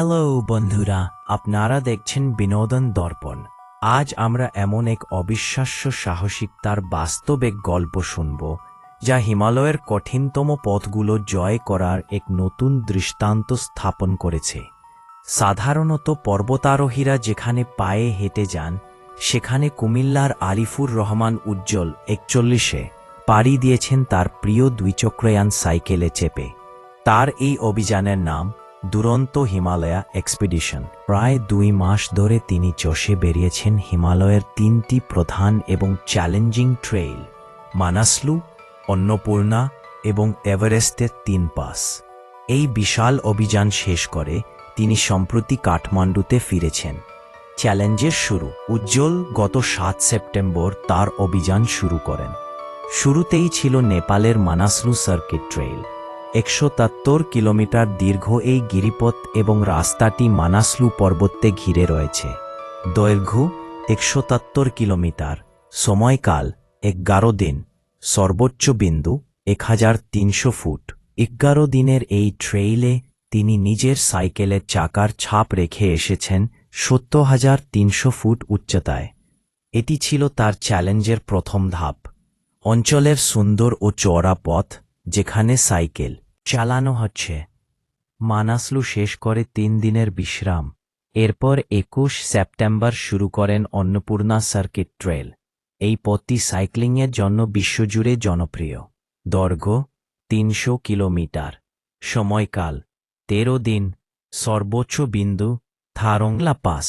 Hello বন্ধুরা। আপনারা দেখছেন বিনোদন দর্পণ। আজ আমরা এমন এক অবিশ্বাস্য সাহসিকতার বাস্তব এক গল্প শুনব, যা হিমালয়ের কঠিনতম পথগুলো জয় করার এক নতুন দৃষ্টান্ত স্থাপন করেছে। সাধারণত পর্বতারোহীরা যেখানে পায়ে হেঁটে যান, সেখানে কুমিল্লার আলিফুর রহমান উজ্জ্বল একচল্লিশে পাড়ি দিয়েছেন তার প্রিয় দুইচক্রয়ান সাইকেলে চেপে। তার এই অভিযানের নাম দুরন্ত হিমালয়া এক্সপিডিশন। প্রায় দুই মাস ধরে তিনি চষে বেরিয়েছেন হিমালয়ের তিনটি প্রধান এবং চ্যালেঞ্জিং ট্রেইল, মানাসলু, অন্নপূর্ণা এবং এভারেস্টের তিন পাস। এই বিশাল অভিযান শেষ করে তিনি সম্প্রতি কাঠমান্ডুতে ফিরেছেন। চ্যালেঞ্জের শুরু। উজ্জ্বল গত সাত সেপ্টেম্বর তার অভিযান শুরু করেন। শুরুতেই ছিল নেপালের মানাসলু সার্কিট ট্রেইল। একশো কিলোমিটার দীর্ঘ এই গিরিপথ এবং রাস্তাটি মানাসলু পর্বতে ঘিরে রয়েছে। দৈর্ঘ্য একশো কিলোমিটার। সময়কাল এগারো দিন। সর্বোচ্চ বিন্দু এক হাজার তিনশো ফুট। এগারো দিনের এই ট্রেইলে তিনি নিজের সাইকেলের চাকার ছাপ রেখে এসেছেন সত্তর হাজার তিনশো ফুট উচ্চতায়। এটি ছিল তার চ্যালেঞ্জের প্রথম ধাপ। অঞ্চলের সুন্দর ও চওড়া পথ যেখানে সাইকেল চালানো হচ্ছে। মানাসলু শেষ করে তিন দিনের বিশ্রাম। এরপর একুশ সেপ্টেম্বর শুরু করেন অন্নপূর্ণা সার্কিট ট্রেল। এই পথটি সাইক্লিংয়ের জন্য বিশ্বজুড়ে জনপ্রিয়। দৈর্ঘ্য তিনশো কিলোমিটার। সময়কাল তেরো দিন। সর্বোচ্চ বিন্দু থারংলা পাস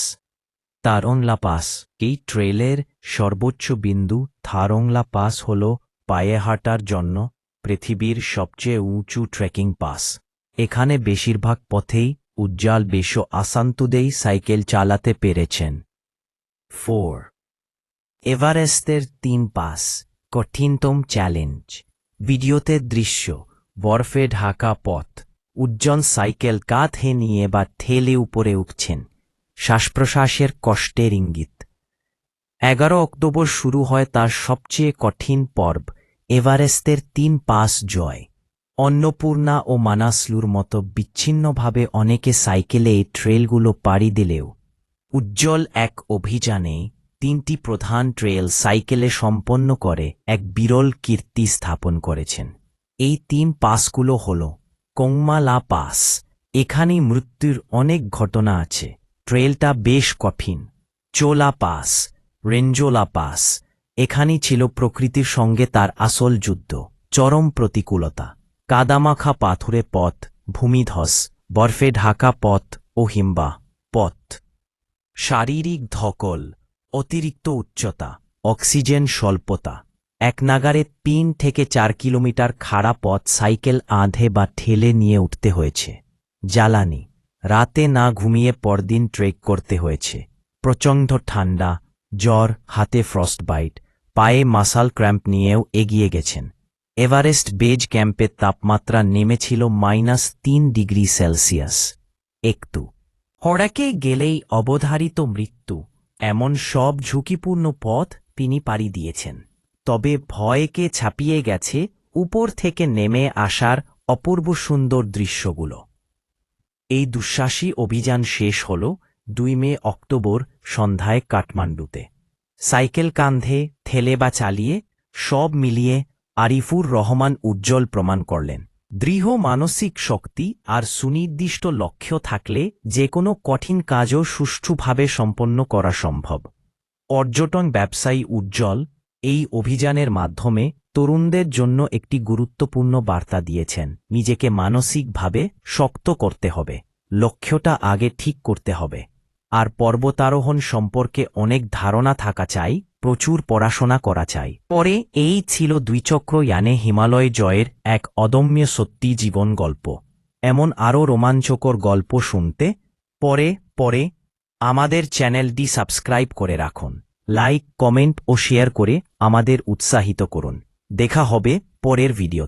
তারংলা পাস এই ট্রেলের সর্বোচ্চ বিন্দু থারংলা পাস হল পায়ে হাঁটার জন্য পৃথিবীর সবচেয়ে উঁচু ট্রেকিং পাস। এখানে বেশিরভাগ পথেই উজ্জ্বল বেশ আসান্তুদেই সাইকেল চালাতে পেরেছেন। ফোর। এভারেস্টের তিন পাস, কঠিনতম চ্যালেঞ্জ। ভিডিওতে দৃশ্য, বরফে ঢাকা পথ। উজ্জ্বল সাইকেল কাঁধে নিয়ে বা ঠেলে উপরে উঠছেন। শ্বাসপ্রশ্বাসের কষ্টের ইঙ্গিত। এগারো অক্টোবর শুরু হয় তার সবচেয়ে কঠিন পর্ব। এভারেস্টের তিন পাস জয়। অন্নপূর্ণা ও মানাসলুর মতো বিচ্ছিন্নভাবে অনেকে সাইকেলে এই ট্রেলগুলো পাড়ি দিলেও, উজ্জ্বল এক অভিযানে তিনটি প্রধান ট্রেল সাইকেলে সম্পন্ন করে এক বিরল কীর্তি স্থাপন করেছেন। এই তিন পাসগুলো হল কোংমালা পাস। এখানেই মৃত্যুর অনেক ঘটনা আছে। ট্রেলটা বেশ কঠিন। চোলা পাস, রেঞ্জোলা পাস এখানেই ছিল প্রকৃতির সঙ্গে তার আসল যুদ্ধ, চরম প্রতিকূলতা। কাদামাখা পাথুরে পথ, ভূমিধস, বরফে ঢাকা পথ ও হিম্বা পথ। শারীরিক ধকল, অতিরিক্ত উচ্চতা, অক্সিজেন স্বল্পতা। এক নাগারে তিন থেকে চার কিলোমিটার খাড়া পথ সাইকেল আঁধে বা ঠেলে নিয়ে উঠতে হয়েছে। জ্বালানি, রাতে না ঘুমিয়ে পরদিন ট্রেক করতে হয়েছে। প্রচণ্ড ঠান্ডা জ্বর, হাতে ফ্রস্ট বাইট পায়ে মাসাল ক্র্যাম্প নিয়েও এগিয়ে গেছেন। এভারেস্ট বেজ ক্যাম্পের তাপমাত্রা নেমেছিল মাইনাস তিন ডিগ্রি সেলসিয়াস একটু। হড়াকে গেলেই অবধারিত মৃত্যু, এমন সব ঝুঁকিপূর্ণ পথ তিনি পাড়ি দিয়েছেন। তবে ভয়কে ছাপিয়ে গেছে উপর থেকে নেমে আসার অপূর্ব সুন্দর দৃশ্যগুলো। এই দুঃসাহসী অভিযান শেষ হল দুই মে অক্টোবর সন্ধ্যায় কাঠমান্ডুতে। সাইকেল কান্ধে ঠেলে বা চালিয়ে সব মিলিয়ে আরিফুর রহমান উজ্জ্বল প্রমাণ করলেন। দৃঢ় মানসিক শক্তি আর সুনির্দিষ্ট লক্ষ্য থাকলে যে কোনো কঠিন কাজও সুষ্ঠুভাবে সম্পন্ন করা সম্ভব। পর্যটন ব্যবসায়ী উজ্জ্বল এই অভিযানের মাধ্যমে তরুণদের জন্য একটি গুরুত্বপূর্ণ বার্তা দিয়েছেন। নিজেকে মানসিকভাবে শক্ত করতে হবে। লক্ষ্যটা আগে ঠিক করতে হবে। আর পর্বতারোহণ সম্পর্কে অনেক ধারণা থাকা চাই, প্রচুর পড়াশোনা করা চাই। পরে এই ছিল দুইচক্র ইয়ানে হিমালয় জয়ের এক অদম্য সত্যি জীবন গল্প। এমন আরও রোমাঞ্চকর গল্প শুনতে, পরে পরে আমাদের চ্যানেলটি সাবস্ক্রাইব করে রাখুন। লাইক, কমেন্ট ও শেয়ার করে আমাদের উৎসাহিত করুন। দেখা হবে পরের ভিডিও